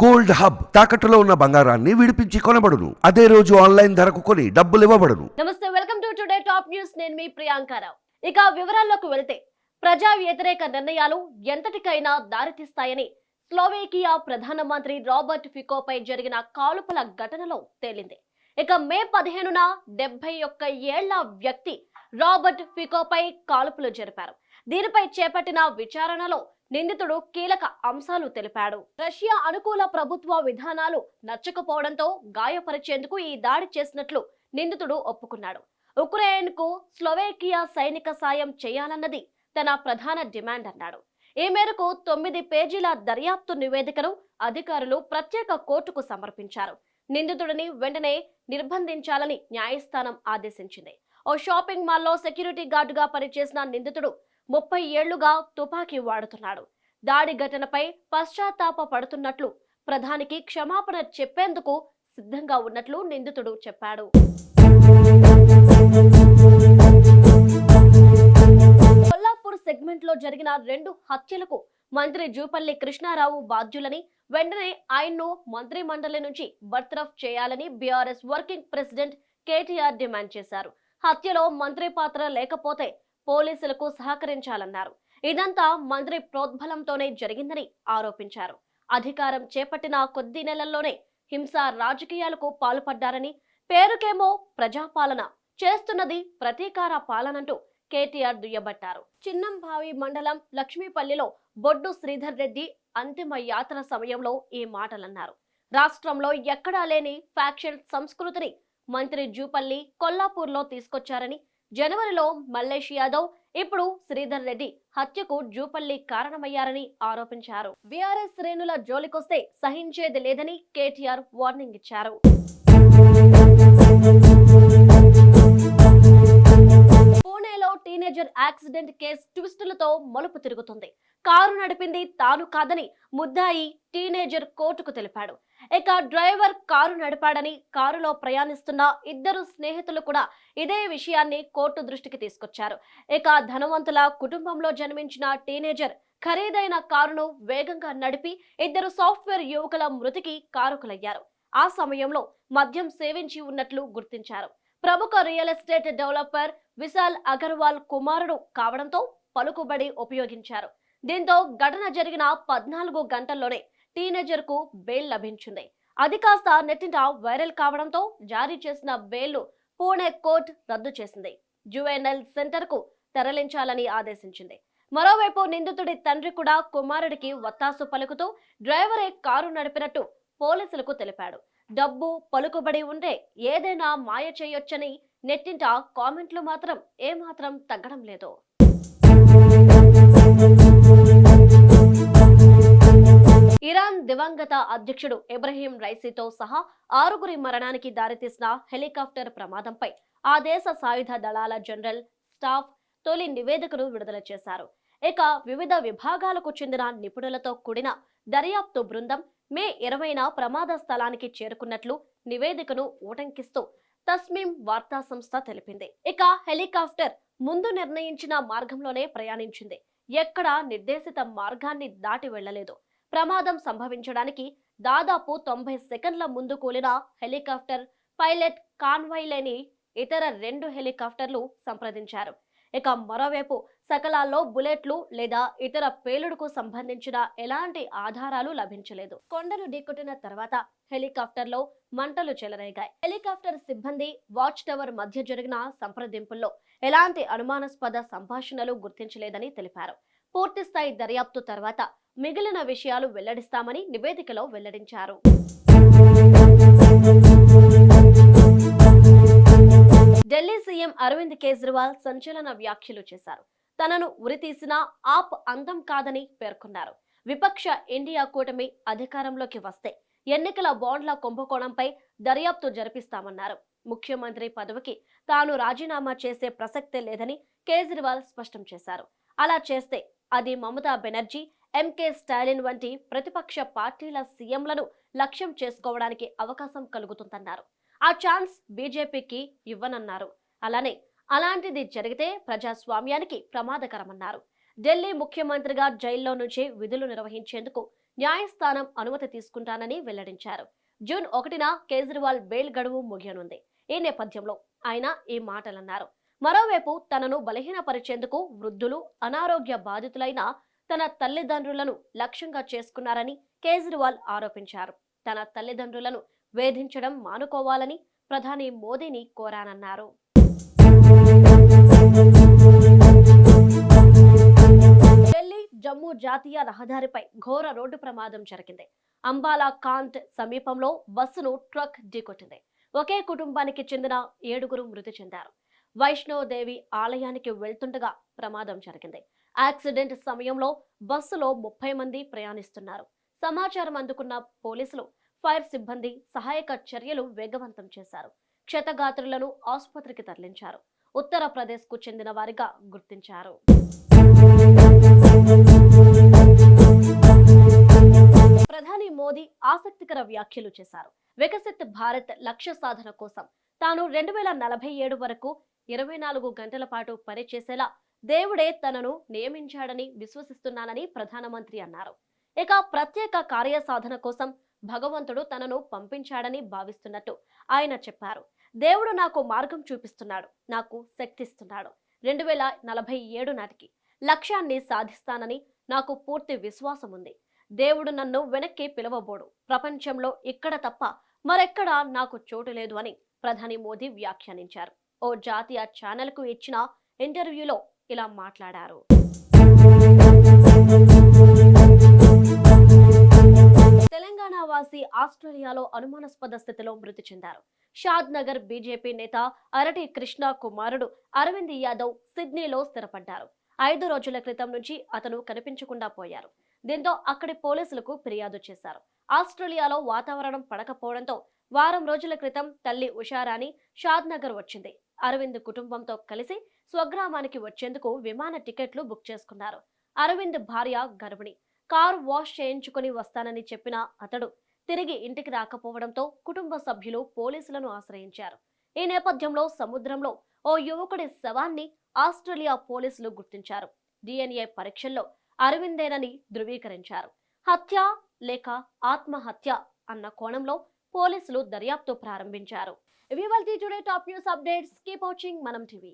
Gold hub తాకట్టులో ఉన్న బంగారాన్ని విడిపించి కొనబడును. అదే రోజు ఆన్లైన్ ధరకు కొని డబ్బులు ఇవ్వబడును. నమస్తే welcome to today top news. నేను మీ ప్రియాంకారావు ఇక వివరాల్లోకి వెళ్తే ప్రజా వ్యతిరేక నిర్ణయాలు ఎంతటికైనా దారితీస్తాయని స్లోవేకియా ప్రధానమంత్రి రాబర్ట్ ఫికోపై జరిగిన కాలుపుల ఘటనలో తేలింది. ఇక మే పదిహేనున డెబ్బై ఒక్క ఏళ్ళ వ్యక్తి రాబర్ట్ ఫికోపై కాల్పులు జరిపారు. దీనిపై చేపట్టిన విచారణలో నిందితుడు కీలక అంశాలు తెలిపాడు. రష్యా అనుకూల ప్రభుత్వ విధానాలు నచ్చకపోవడంతో గాయపరిచేందుకు ఈ దాడి చేసినట్లు నిందితుడు ఒప్పుకున్నాడు. ఉక్రెయిన్కు స్లోవేకియా సైనిక సాయం చేయాలన్నది తన ప్రధాన డిమాండ్ అన్నాడు. ఈ మేరకు తొమ్మిది పేజీల దర్యాప్తు నివేదికను అధికారులు ప్రత్యేక కోర్టుకు సమర్పించారు. నిందితుడిని వెంటనే నిర్బంధించాలని న్యాయస్థానం ఆదేశించింది. ఓ షాపింగ్ మాల్లో సెక్యూరిటీ గార్డుగా పనిచేసిన నిందితుడు ముప్పై ఏళ్ళుగా తుపాకీ వాడుతున్నాడు. దాడి ఘటనపై పశ్చాత్తాప పడుతున్నట్లు ప్రధానికి క్షమాపణ చెప్పేందుకు సిద్ధంగా ఉన్నట్లు నిందితుడు చెప్పాడు. కొల్లాపూర్ సెగ్మెంట్లో జరిగిన రెండు హత్యలకు మంత్రి జూపల్లి కృష్ణారావు బాధ్యులని వెంటనే ఆయన్ను మంత్రి మండలి నుంచి బర్తరఫ్ చేయాలని BRS working president KTR demand చేశారు. హత్యలో మంత్రి పాత్ర లేకపోతే పోలీసులకు సహకరించాలన్నారు. ఇదంతా మంత్రి ప్రోద్బలంతోనే జరిగిందని ఆరోపించారు. అధికారం చేపట్టిన కొద్ది నెలల్లోనే హింస రాజకీయాలకు పాల్పడ్డారని పేరుకేమో ప్రజాపాలన చేస్తున్నది ప్రతీకార పాలనంటూ కేటీఆర్ దుయ్యబట్టారు. చిన్నంభావి మండలం లక్ష్మీపల్లిలో బొడ్డు శ్రీధర్ రెడ్డి అంతిమ యాత్ర సమయంలో ఈ మాటలన్నారు. రాష్ట్రంలో ఎక్కడా లేని ఫ్యాక్షన్ సంస్కృతిని మంత్రి జూపల్లి కొల్లాపూర్లో తీసుకొచ్చారని జనవరిలో మల్లేష్ యాదవ్ ఇప్పుడు శ్రీధర్ రెడ్డి హత్యకు జూపల్లి కారణమయ్యారని ఆరోపించారు. బీఆర్ఎస్ శ్రేణుల జోలికొస్తే సహించేది లేదని కేటీఆర్ వార్నింగ్ ఇచ్చారు. పూణేలో టీనేజర్ యాక్సిడెంట్ కేసు ట్విస్టులతో మలుపు తిరుగుతుంది. కారు నడిపింది తాను కాదని ముద్దాయి టీనేజర్ కోర్టుకు తెలిపాడు. ఇక డ్రైవర్ కారు నడిపాడని కారులో ప్రయాణిస్తున్న ఇద్దరు స్నేహితులు కూడా ఇదే విషయాన్ని కోర్టు దృష్టికి తీసుకొచ్చారు. ఇక ధనవంతుల కుటుంబంలో జన్మించిన టీనేజర్ ఖరీదైన కారును వేగంగా నడిపి ఇద్దరు సాఫ్ట్వేర్ యువకుల మృతికి కారుకులయ్యారు. ఆ సమయంలో మద్యం సేవించి ఉన్నట్లు గుర్తించారు. ప్రముఖ real estate developer Vishal Agarwal కుమారుడు కావడంతో పలుకుబడి ఉపయోగించారు. దీంతో ఘటన జరిగిన పద్నాలుగు గంటల్లోనే టీనేజర్కు బెయిల్ లభించింది. అది కాస్త నెట్టింట వైరల్ కావడంతో జారీ చేసిన బెయిల్ పూణే కోర్టు రద్దు చేసింది. జువెనల్ సెంటర్కు తరలించాలని ఆదేశించింది. మరోవైపు నిందితుడి తండ్రి కూడా కుమారుడికి వత్తాసు పలుకుతూ డ్రైవరే కారు నడిపినట్టు పోలీసులకు తెలిపాడు. డబ్బు పలుకుబడి ఉంటే ఏదైనా మాయ చేయొచ్చని నెట్టింట కామెంట్లు మాత్రం ఏమాత్రం తగ్గడం లేదు. ఇరాన్ దివంగత అధ్యక్షుడు ఇబ్రహీం రైసీతో సహా ఆరుగురి మరణానికి దారితీసిన హెలికాప్టర్ ప్రమాదంపై ఆ దేశ సాయుధ దళాల జనరల్ స్టాఫ్ తొలి నివేదికను విడుదల చేశారు. ఇక వివిధ విభాగాలకు చెందిన నిపుణులతో కూడిన దర్యాప్తు బృందం మే ఇరవైన ప్రమాద స్థలానికి చేరుకున్నట్లు నివేదికను ఊటంకిస్తూ తస్మీం వార్తా సంస్థ తెలిపింది. ఇక హెలికాప్టర్ ముందు నిర్ణయించిన మార్గంలోనే ప్రయాణించింది. ఎక్కడా నిర్దేశిత మార్గాన్ని దాటి వెళ్ళలేదు ప్రమాదం సంభవించడానికి దాదాపు తొంభై సెకండ్ల ముందు కూలిన హెలికాప్టర్ పైలట్ కాన్వాయ్ లేని ఇతర రెండు హెలికాప్టర్లు సంప్రదించారు. ఇక మరోవైపు సకలాల్లో బుల్లెట్లు లేదా ఇతర పేలుడుకు సంబంధించిన ఎలాంటి ఆధారాలు లభించలేదు. కొండను ఢీకొట్టిన తర్వాత హెలికాప్టర్లో మంటలు చెలరేగాయి. హెలికాప్టర్ సిబ్బంది వాచ్ టవర్ మధ్య జరిగిన సంప్రదింపుల్లో ఎలాంటి అనుమానాస్పద సంభాషణలు గుర్తించలేదని తెలిపారు. పూర్తిస్థాయి దర్యాప్తు తర్వాత మిగిలిన విషయాలు వెల్లడిస్తామని నివేదికలో వెల్లడించారు. ఢిల్లీ సీఎం అరవింద్ కేజ్రీవాల్ సంచలన వ్యాఖ్యలు చేశారు. తనను ఉరితీసిన ఆప్ అందం కాదని పేర్కొన్నారు. విపక్ష ఇండియా కూటమి అధికారంలోకి వస్తే ఎన్నికల బాండ్ల కుంభకోణంపై దర్యాప్తు జరిపిస్తామన్నారు. ముఖ్యమంత్రి పదవికి తాను రాజీనామా చేసే ప్రసక్తే లేదని కేజ్రీవాల్ స్పష్టం చేశారు. అలా చేస్తే అది మమతా బెనర్జీ ఎంకే స్టాలిన్ వంటి ప్రతిపక్ష పార్టీల సీఎంలను లక్ష్యం చేసుకోవడానికి అవకాశం కలుగుతుందన్నారు. ఆ ఛాన్స్ బీజేపీకి ఇవ్వనన్నారు. అలానే అలాంటిది జరిగితే ప్రజాస్వామ్యానికి ప్రమాదకరమన్నారు. ఢిల్లీ ముఖ్యమంత్రిగా జైల్లో నుంచి విధులు నిర్వహించేందుకు న్యాయస్థానం అనుమతి తీసుకుంటానని వెల్లడించారు. జూన్ ఒకటిన కేజ్రీవాల్ బెయిల్ గడువు ముగియనుంది. ఈ నేపథ్యంలో ఆయన ఈ మాటలన్నారు. మరోవైపు తనను బలహీనపరిచేందుకు వృద్ధులు అనారోగ్య బాధితులైన తన తల్లిదండ్రులను లక్ష్యంగా చేసుకున్నారని కేజ్రీవాల్ ఆరోపించారు. తన తల్లిదండ్రులను వేధించడం మానుకోవాలని ప్రధాని మోదీని కోరానన్నారు. ఢిల్లీ జమ్మూ జాతీయ రహదారిపై ఘోర రోడ్డు ప్రమాదం జరిగింది. అంబాలా కాంట్ సమీపంలో బస్సును ట్రక్ ఢీకొట్టింది. ఒకే కుటుంబానికి చెందిన ఏడుగురు మృతి చెందారు. వైష్ణోదేవి ఆలయానికి వెళ్తుండగా ప్రమాదం జరిగింది. యాక్సిడెంట్ సమయంలో బస్సులో ముప్పై మంది ప్రయాణిస్తున్నారు. సమాచారం అందుకున్న పోలీసులు ఫైర్ సిబ్బంది సహాయక చర్యలు వేగవంతం చేశారు. క్షతగాత్రులను ఆసుపత్రికి తరలించారు. ఉత్తరప్రదేశ్కు చెందిన వారిగా గుర్తించారు. ప్రధాని మోదీ ఆసక్తికర వ్యాఖ్యలు చేశారు. వికసిత్ భారత్ లక్ష్య సాధన కోసం తాను రెండు వేల నలభై ఏడు వరకు ఇరవై నాలుగు గంటల పాటు పనిచేసేలా దేవుడే తనను నియమించాడని విశ్వసిస్తున్నానని ప్రధానమంత్రి అన్నారు. ఇక ప్రత్యేక కార్యసాధన కోసం భగవంతుడు తనను పంపించాడని భావిస్తున్నట్టు ఆయన చెప్పారు. దేవుడు నాకు మార్గం చూపిస్తున్నాడు నాకు శక్తిస్తున్నాడు. రెండు వేల నలభై ఏడు నాటికి లక్ష్యాన్ని సాధిస్తానని నాకు పూర్తి విశ్వాసం ఉంది. దేవుడు నన్ను వెనక్కి పిలవబోడు. ప్రపంచంలో ఇక్కడ తప్ప మరెక్కడా నాకు చోటు లేదు అని ప్రధాని మోదీ వ్యాఖ్యానించారు. ఓ జాతీయ ఛానల్కు ఇచ్చిన ఇంటర్వ్యూలో ఇలా మాట్లాడారు. తెలంగాణ వాసి ఆస్ట్రేలియాలో అనుమానాస్పద స్థితిలో మృతి చెందారు. షాద్ నగర్ బీజేపీ నేత అరటి కృష్ణ కుమారుడు అరవింద్ యాదవ్ సిడ్నీలో స్థిరపడ్డారు. ఐదు రోజుల క్రితం నుంచి అతను కనిపించకుండా పోయారు. దీంతో అక్కడి పోలీసులకు ఫిర్యాదు చేశారు. ఆస్ట్రేలియాలో వాతావరణం పడకపోవడంతో వారం రోజుల క్రితం తల్లి ఉషారాణి షాద్ నగర్ వచ్చింది. అరవింద్ కుటుంబంతో కలిసి స్వగ్రామానికి వచ్చేందుకు విమాన టికెట్లు బుక్ చేసుకున్నారు. అరవింద్ భార్య గర్భిణి. కారు వాష్ చేయించుకుని వస్తానని చెప్పిన అతడు తిరిగి ఇంటికి రాకపోవడంతో కుటుంబ సభ్యులు పోలీసులను ఆశ్రయించారు. ఈ నేపథ్యంలో సముద్రంలో ఓ యువకుడి శవాన్ని ఆస్ట్రేలియా పోలీసులు గుర్తించారు. డిఎన్ఏ పరీక్షల్లో అరవిందేనని ధృవీకరించారు. హత్య లేక ఆత్మహత్య అన్న కోణంలో పోలీసులు దర్యాప్తు ప్రారంభించారు. ఇవి వాళ్ళ today top news updates keep watching మనం టీవీ